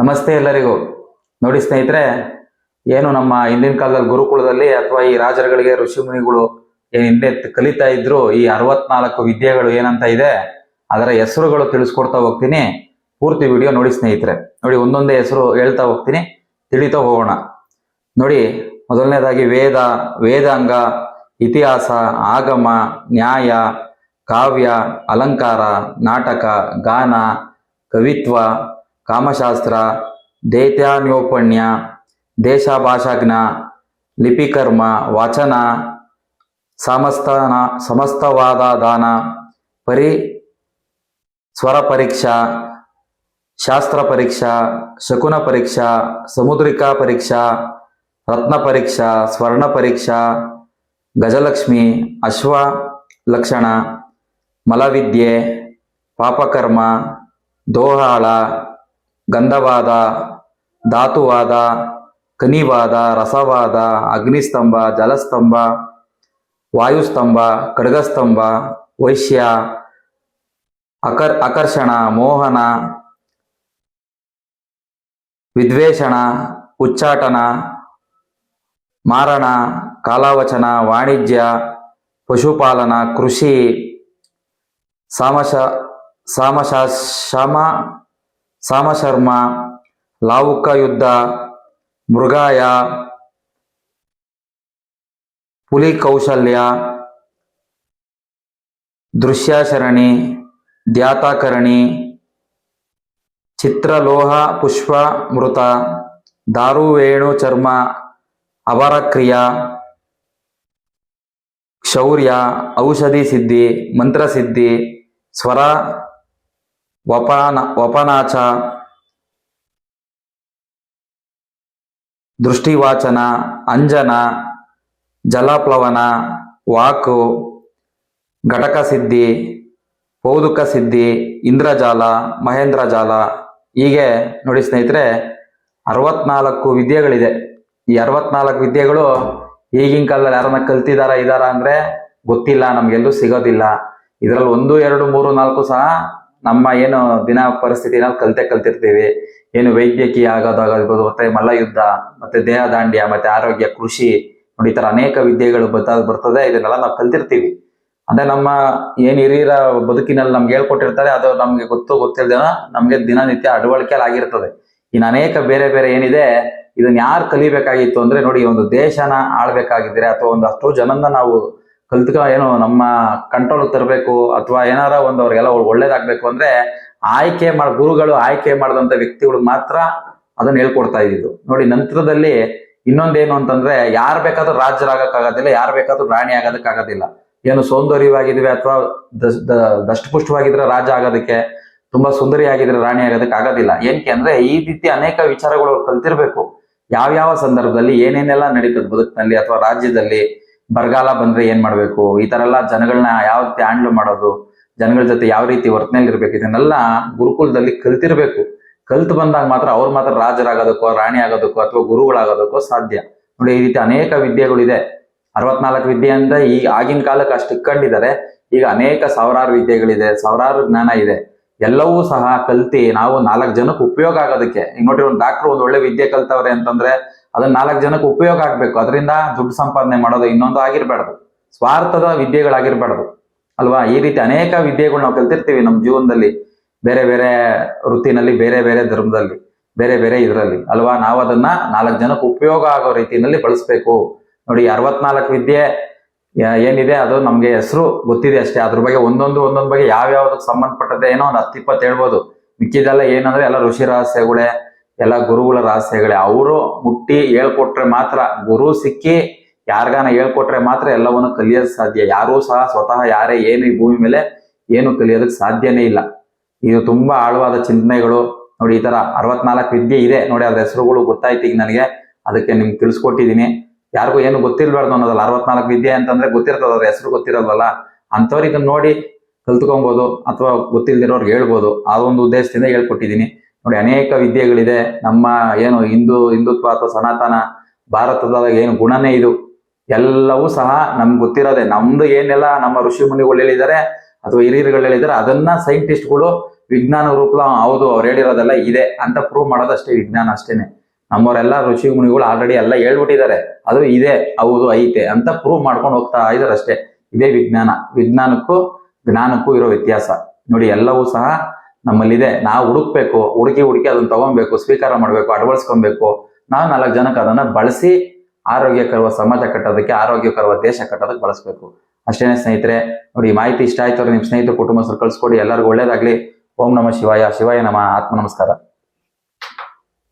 ನಮಸ್ತೆ ಎಲ್ಲರಿಗೂ. ನೋಡಿ ಸ್ನೇಹಿತರೆ, ಏನು ನಮ್ಮ ಹಿಂದಿನ ಕಾಲದಲ್ಲಿ ಗುರುಕುಲದಲ್ಲಿ ಅಥವಾ ಈ ರಾಜರುಗಳಿಗೆ ಋಷಿ ಮುನಿಗಳು ಏನ್ ಹಿಂದೆ ಕಲಿತಾ ಇದ್ರು, ಈ ಅರವತ್ನಾಲ್ಕು ವಿದ್ಯೆಗಳು ಏನಂತ ಇದೆ, ಅದರ ಹೆಸರುಗಳು ತಿಳಿಸ್ಕೊಡ್ತಾ ಹೋಗ್ತೀನಿ. ಪೂರ್ತಿ ವಿಡಿಯೋ ನೋಡಿ ಸ್ನೇಹಿತರೆ. ನೋಡಿ, ಒಂದೊಂದೇ ಹೆಸರು ಹೇಳ್ತಾ ಹೋಗ್ತೀನಿ. ತಿಳಿತಾ ಹೋಗೋಣ. ನೋಡಿ, ಮೊದಲನೇದಾಗಿ ವೇದ, ವೇದಾಂಗ, ಇತಿಹಾಸ, ಆಗಮ, ನ್ಯಾಯ, ಕಾವ್ಯ, ಅಲಂಕಾರ, ನಾಟಕ, ಗಾನ, ಕವಿತ್ವ ಕಾಮಶಾಸ್ತ್ರ ದೇತ್ಯಾನ್ಯೋಪಣ್ಯ ದೇಶ ಭಾಷಾಜ್ಞ ಲಿಪಿಕರ್ಮ, ವಚನ, ಸಮಸ್ತನ, ಸಮಸ್ತವಾದ ದಾನ, ಪರಿ ಸ್ವರ ಪರೀಕ್ಷಾ ಶಾಸ್ತ್ರ ಪರೀಕ್ಷಾ, ಶಕುನ ಪರೀಕ್ಷಾ, ಸಮುದ್ರಿಕಾ ಪರೀಕ್ಷಾ, ರತ್ನ ಪರೀಕ್ಷಾ, ಸ್ವರ್ಣ ಪರೀಕ್ಷಾ, ಗಜಲಕ್ಷ್ಮಿ, ಅಶ್ವ ಲಕ್ಷಣ, ಮಲವಿದ್ಯೆ, ಪಾಪಕರ್ಮ, ದೋಹಾಳ ಗಂಧವಾದ, ಧಾತುವಾದ ಕನಿವಾದ ರಸವಾದ, ಅಗ್ನಿಸ್ತಂಭ, ಜಲಸ್ತಂಭ, ವಾಯುಸ್ತಂಭ, ಖಡ್ಗಸ್ತಂಭ, ವೈಶ್ಯ, ಅಕರ್, ಆಕರ್ಷಣ, ಮೋಹನ, ವಿದ್ವೇಷಣ, ಉಚ್ಚಾಟನ, ಮಾರಣ, ಕಾಲಾವಚನ, ವಾಣಿಜ್ಯ, ಪಶುಪಾಲನ, ಕೃಷಿ, ಸಾಮಶ ಸಾಮಶ ಶಮ ಸಾಮಶರ್ಮ ಲಾವುಕ ಯುದ್ಧ, ಮೃಗಾಯ, ಪುಲಿ ಕೌಶಲ್ಯ, ದೃಶ್ಯಾಚರಣಿ, ದ್ಯಾತಾಕರಣಿ, ಚಿತ್ರಲೋಹ, ಪುಷ್ಪ, ಮೃತ ದಾರುವೇಣು ಚರ್ಮ ಅವರಕ್ರಿಯ ಶೌರ್ಯ ಔಷಧಿ ಸಿದ್ಧಿ, ಮಂತ್ರಸಿದ್ಧಿ, ಸ್ವರ ವಪಾನ, ವಪನಾಚ, ದೃಷ್ಟಿವಾಚನ, ಅಂಜನ, ಜಲಪ್ಲವನ, ವಾಕು ಘಟಕ ಸಿದ್ಧಿ ಪೌದುಕ ಸಿದ್ಧಿ ಇಂದ್ರಜಾಲ, ಮಹೇಂದ್ರಜಾಲ. ಹೀಗೆ ನೋಡಿ ಸ್ನೇಹಿತರೆ, ಅರವತ್ನಾಲ್ಕು ವಿದ್ಯೆಗಳಿದೆ. ಈ ಅರವತ್ನಾಲ್ಕು ವಿದ್ಯೆಗಳು ಈಗಿನ ಕಾಲದಲ್ಲಿ ಯಾರನ್ನ ಕಲ್ತಿದಾರ, ಇದಾರ ಅಂದ್ರೆ ಗೊತ್ತಿಲ್ಲ, ನಮ್ಗೆಲ್ಲೂ ಸಿಗೋದಿಲ್ಲ. ಇದರಲ್ಲಿ ಒಂದು, ಎರಡು, ಮೂರು, ನಾಲ್ಕು ಸಹ ನಮ್ಮ ಏನು ದಿನ ಪರಿಸ್ಥಿತಿ ನಾವು ಕಲ್ತೆ ಕಲ್ತಿರ್ತೀವಿ. ಏನು ವೈದ್ಯಕೀಯ ಆಗೋದಾಗಿರ್ಬೋದು ಮತ್ತೆ ಮಲ್ಲಯುದ್ಧ ಮತ್ತೆ ದೇಹ ದಾಂಡ್ಯ ಮತ್ತೆ ಆರೋಗ್ಯ, ಕೃಷಿ, ನೋಡಿ ಈ ತರ ಅನೇಕ ವಿದ್ಯೆಗಳು ಬರ್ತಾ ಬರ್ತದೆ, ಇದನ್ನೆಲ್ಲ ನಾವು ಕಲ್ತಿರ್ತೀವಿ. ಅಂದ್ರೆ ನಮ್ಮ ಏನ್ ಹಿರಿಯರ ಬದುಕಿನಲ್ಲಿ ನಮ್ಗೆ ಹೇಳ್ಕೊಟ್ಟಿರ್ತಾರೆ, ಅದು ನಮ್ಗೆ ಗೊತ್ತು ಗೊತ್ತಿಲ್ದೇನ ನಮ್ಗೆ ದಿನನಿತ್ಯ ಅಡವಳಿಕೆ ಆಗಿರ್ತದೆ. ಇನ್ನು ಅನೇಕ ಬೇರೆ ಬೇರೆ ಏನಿದೆ, ಇದನ್ನ ಯಾರು ಕಲಿಬೇಕಾಗಿತ್ತು ಅಂದ್ರೆ ನೋಡಿ ಒಂದು ದೇಶನ ಆಳ್ಬೇಕಾಗಿದ್ರೆ ಅಥವಾ ಒಂದು ಅಷ್ಟೋ ಜನನ್ನ ನಾವು ಕಲ್ತ್ಕ ಏನು ನಮ್ಮ ಕಂಟ್ರೋಲ್ ತರಬೇಕು ಅಥವಾ ಏನಾರ ಒಂದು ಅವ್ರಿಗೆಲ್ಲ ಒಳ್ಳೇದಾಗ್ಬೇಕು ಅಂದ್ರೆ ಆಯ್ಕೆ ಮಾಡ, ಗುರುಗಳು ಆಯ್ಕೆ ಮಾಡಿದಂತ ವ್ಯಕ್ತಿಗಳು ಮಾತ್ರ ಅದನ್ನ ಹೇಳ್ಕೊಡ್ತಾ ಇದ್ದಿದ್ದು. ನೋಡಿ, ನಂತರದಲ್ಲಿ ಇನ್ನೊಂದೇನು ಅಂತಂದ್ರೆ ಯಾರು ಬೇಕಾದ್ರೂ ರಾಜ್ಯರಾಗಕ್ಕಾಗೋದಿಲ್ಲ, ಯಾರು ಬೇಕಾದ್ರೂ ರಾಣಿ ಆಗೋದಕ್ಕಾಗೋದಿಲ್ಲ. ಏನು ಸೌಂದರ್ಯವಾಗಿದ್ವಿ ಅಥವಾ ದಷ್ಟಪುಷ್ಟವಾಗಿದ್ರೆ ರಾಜ ಆಗೋದಕ್ಕೆ, ತುಂಬಾ ಸುಂದರಿ ಆಗಿದ್ರೆ ರಾಣಿ ಆಗೋದಕ್ಕೆ ಆಗೋದಿಲ್ಲ. ಏನಕ್ಕೆ ಅಂದ್ರೆ ಈ ರೀತಿ ಅನೇಕ ವಿಚಾರಗಳು ಅವ್ರು ಕಲ್ತಿರ್ಬೇಕು. ಯಾವ್ಯಾವ ಸಂದರ್ಭದಲ್ಲಿ ಏನೇನೆಲ್ಲ ನಡೀತದೆ ಬದುಕಿನಲ್ಲಿ ಅಥವಾ ರಾಜ್ಯದಲ್ಲಿ ಬರಗಾಲ ಬಂದ್ರೆ ಏನ್ ಮಾಡ್ಬೇಕು? ಈ ತರ ಎಲ್ಲ ಜನಗಳನ್ನ ಯಾವ ರೀತಿ ಹ್ಯಾಂಡ್ಲ್ ಮಾಡೋದು? ಜನಗಳ ಜೊತೆ ಯಾವ ರೀತಿ ವರ್ತನೆಯಲ್ಲಿ ಇರ್ಬೇಕು? ಇದನ್ನೆಲ್ಲ ಗುರುಕುಲದಲ್ಲಿ ಕಲ್ತಿರ್ಬೇಕು. ಕಲ್ತು ಬಂದಾಗ ಮಾತ್ರ ಅವ್ರು ಮಾತ್ರ ರಾಜರಾಗೋದಕ್ಕೋ, ರಾಣಿ ಆಗೋದಕ್ಕೋ, ಅಥವಾ ಗುರುಗಳಾಗೋದಕ್ಕೋ ಸಾಧ್ಯ. ನೋಡಿ, ಈ ರೀತಿ ಅನೇಕ ವಿದ್ಯೆಗಳಿದೆ. ಅರವತ್ನಾಲ್ಕು ವಿದ್ಯೆ ಅಂತ ಈ ಆಗಿನ ಕಾಲಕ್ಕೆ ಅಷ್ಟು ಇಟ್ಕೊಂಡಿದ್ದಾರೆ ಈಗ ಅನೇಕ ಸಾವಿರಾರು ವಿದ್ಯೆಗಳಿದೆ, ಸಾವಿರಾರು ಜ್ಞಾನ ಇದೆ. ಎಲ್ಲವೂ ಸಹ ಕಲ್ತಿ ನಾವು ನಾಲ್ಕು ಜನಕ್ಕೆ ಉಪಯೋಗ ಆಗೋದಕ್ಕೆ. ಈಗ ನೋಡ್ರಿ, ಒಂದು ಡಾಕ್ಟರ್ ಒಂದು ಒಳ್ಳೆ ವಿದ್ಯೆ ಕಲ್ತವ್ರೆ ಅಂತಂದ್ರೆ ಅದನ್ನ ನಾಲ್ಕು ಜನಕ್ಕೆ ಉಪಯೋಗ ಆಗ್ಬೇಕು. ಅದರಿಂದ ದುಡ್ಡು ಸಂಪಾದನೆ ಮಾಡೋದು ಇನ್ನೊಂದು ಆಗಿರ್ಬಾರ್ದು. ಸ್ವಾರ್ಥದ ವಿದ್ಯೆಗಳಾಗಿರ್ಬಾರ್ದು. ಅಲ್ವಾ? ಈ ರೀತಿ ಅನೇಕ ವಿದ್ಯೆಗಳು ನಾವು ಕಲ್ತಿರ್ತೀವಿ ನಮ್ಮ ಜೀವನದಲ್ಲಿ. ಬೇರೆ ಬೇರೆ ವೃತ್ತಿನಲ್ಲಿ, ಬೇರೆ ಬೇರೆ ಧರ್ಮದಲ್ಲಿ, ಬೇರೆ ಬೇರೆ ಇದರಲ್ಲಿ. ಅಲ್ವಾ? ನಾವು ಅದನ್ನ ನಾಲ್ಕು ಜನಕ್ಕೆ ಉಪಯೋಗ ಆಗೋ ರೀತಿಯಲ್ಲಿ ಬಳಸ್ಬೇಕು. ನೋಡಿ, ಅರವತ್ನಾಲ್ಕು ವಿದ್ಯೆ ಏನಿದೆ ಅದು ನಮ್ಗೆ ಹೆಸರು ಗೊತ್ತಿದೆ ಅಷ್ಟೇ. ಅದ್ರ ಬಗ್ಗೆ ಒಂದೊಂದು ಒಂದೊಂದು ಬಗ್ಗೆ ಯಾವ್ಯಾವ್ದಕ್ಕೆ ಸಂಬಂಧಪಟ್ಟದೆ ಏನೋ ಒಂದು ಹತ್ತು ಇಪ್ಪತ್ತು ಹೇಳ್ಬೋದು. ಮಿಕ್ಕಿದೆಲ್ಲ ಏನಂದ್ರೆ ಎಲ್ಲ ಋಷಿ ರಹಸ್ಯಗಳೇ ಎಲ್ಲ ಗುರುಗಳ ರಹಸ್ಯಗಳೇ. ಅವರು ಮುಟ್ಟಿ ಹೇಳ್ಕೊಟ್ರೆ ಮಾತ್ರ, ಗುರು ಸಿಕ್ಕಿ ಯಾರಿಗಾನ ಹೇಳ್ಕೊಟ್ರೆ ಮಾತ್ರ ಎಲ್ಲವನ್ನು ಕಲಿಯೋದು ಸಾಧ್ಯ. ಯಾರೂ ಸಹ ಸ್ವತಃ ಯಾರೇ ಏನು ಈ ಭೂಮಿ ಮೇಲೆ ಏನು ಕಲಿಯೋದಕ್ಕೆ ಸಾಧ್ಯನೇ ಇಲ್ಲ. ಇದು ತುಂಬಾ ಆಳವಾದ ಚಿಂತನೆಗಳು. ನೋಡಿ, ಈ ತರ ಅರವತ್ನಾಲ್ಕು ವಿದ್ಯೆ ಇದೆ. ನೋಡಿ, ಅದ್ರ ಹೆಸರುಗಳು ಗೊತ್ತಾಯ್ತು ಈಗ ನನಗೆ. ಅದಕ್ಕೆ ನಿಮ್ಗೆ ತಿಳಿಸ್ಕೊಟ್ಟಿದ್ದೀನಿ. ಯಾರಿಗೂ ಏನು ಗೊತ್ತಿರ್ಬಾರ್ದು ಅನ್ನೋದಲ್ಲ. ಅರವತ್ನಾಲ್ಕು ವಿದ್ಯೆ ಅಂತಂದ್ರೆ ಗೊತ್ತಿರ್ತದ, ಅದ್ರ ಹೆಸರು ಗೊತ್ತಿರೋದಲ್ಲ. ಅಂಥವ್ರು ಇದನ್ನ ನೋಡಿ ಕಲ್ತ್ಕೊಬೋದು ಅಥವಾ ಗೊತ್ತಿಲ್ದಿರೋರ್ಗೆ ಹೇಳ್ಬೋದು. ಆ ಒಂದು ಉದ್ದೇಶದಿಂದ ಹೇಳ್ಕೊಟ್ಟಿದ್ದೀನಿ. ನೋಡಿ, ಅನೇಕ ವಿದ್ಯೆಗಳಿದೆ. ನಮ್ಮ ಏನು ಹಿಂದೂ, ಹಿಂದುತ್ವ ಅಥವಾ ಸನಾತನ ಭಾರತದ ಏನು ಗುಣನೇ ಇದು. ಎಲ್ಲವೂ ಸಹ ನಮ್ಗೆ ಗೊತ್ತಿರೋದೆ. ನಮ್ದು ಏನೆಲ್ಲ ನಮ್ಮ ಋಷಿ ಮುನಿಗಳು ಹೇಳಿದ್ದಾರೆ ಅಥವಾ ಹಿರಿಯರುಗಳು ಹೇಳಿದ್ದಾರೆ, ಅದನ್ನ ಸೈಂಟಿಸ್ಟ್ಗಳು ವಿಜ್ಞಾನ ರೂಪ ಹೌದು, ಅವ್ರು ಹೇಳಿರೋದೆಲ್ಲ ಇದೆ ಅಂತ ಪ್ರೂವ್ ಮಾಡೋದಷ್ಟೇ ವಿಜ್ಞಾನ ಅಷ್ಟೇನೆ. ನಮ್ಮವರೆಲ್ಲ ಋಷಿ ಮುನಿಗಳು ಆಲ್ರೆಡಿ ಎಲ್ಲ ಹೇಳ್ಬಿಟ್ಟಿದ್ದಾರೆ. ಅದು ಇದೆ, ಹೌದು, ಐತೆ ಅಂತ ಪ್ರೂವ್ ಮಾಡ್ಕೊಂಡು ಹೋಗ್ತಾ ಇದಾರೆ ಅಷ್ಟೇ ಇದೇ ವಿಜ್ಞಾನ. ವಿಜ್ಞಾನಕ್ಕೂ ಜ್ಞಾನಕ್ಕೂ ಇರೋ ವ್ಯತ್ಯಾಸ. ನೋಡಿ, ಎಲ್ಲವೂ ಸಹ ನಮ್ಮಲ್ಲಿದೆ, ನಾವು ಹುಡುಕ್ಬೇಕು, ಹುಡುಕಿ ಹುಡುಕಿ ಅದನ್ನ ತಗೊಬೇಕು, ಸ್ವೀಕಾರ ಮಾಡಬೇಕು, ಅಳವಡಿಸ್ಕೊಬೇಕು. ನಾವು ನಾಲ್ಕು ಜನಕ್ಕೆ ಅದನ್ನ ಬಳಸಿ ಆರೋಗ್ಯಕರವ ಸಮಾಜ ಕಟ್ಟೋದಕ್ಕೆ ಆರೋಗ್ಯಕರವ ದೇಶ ಕಟ್ಟೋದಕ್ಕೆ ಬಳಸಬೇಕು. ಅಷ್ಟೇನೆ ಸ್ನೇಹಿತರೆ, ನೋಡಿ ಮಾಹಿತಿ ಇಷ್ಟ ಆಯ್ತು ನಿಮ್ಮ ಸ್ನೇಹಿತರು ಕುಟುಂಬ ಕಳ್ಸ್ಕೊಡಿ, ಎಲ್ಲರಿಗೂ ಒಳ್ಳೇದಾಗ್ಲಿ. ಓಂ ನಮ ಶಿವಾಯ ಶಿವಾಯ ನಮ, ಆತ್ಮ ನಮಸ್ಕಾರ.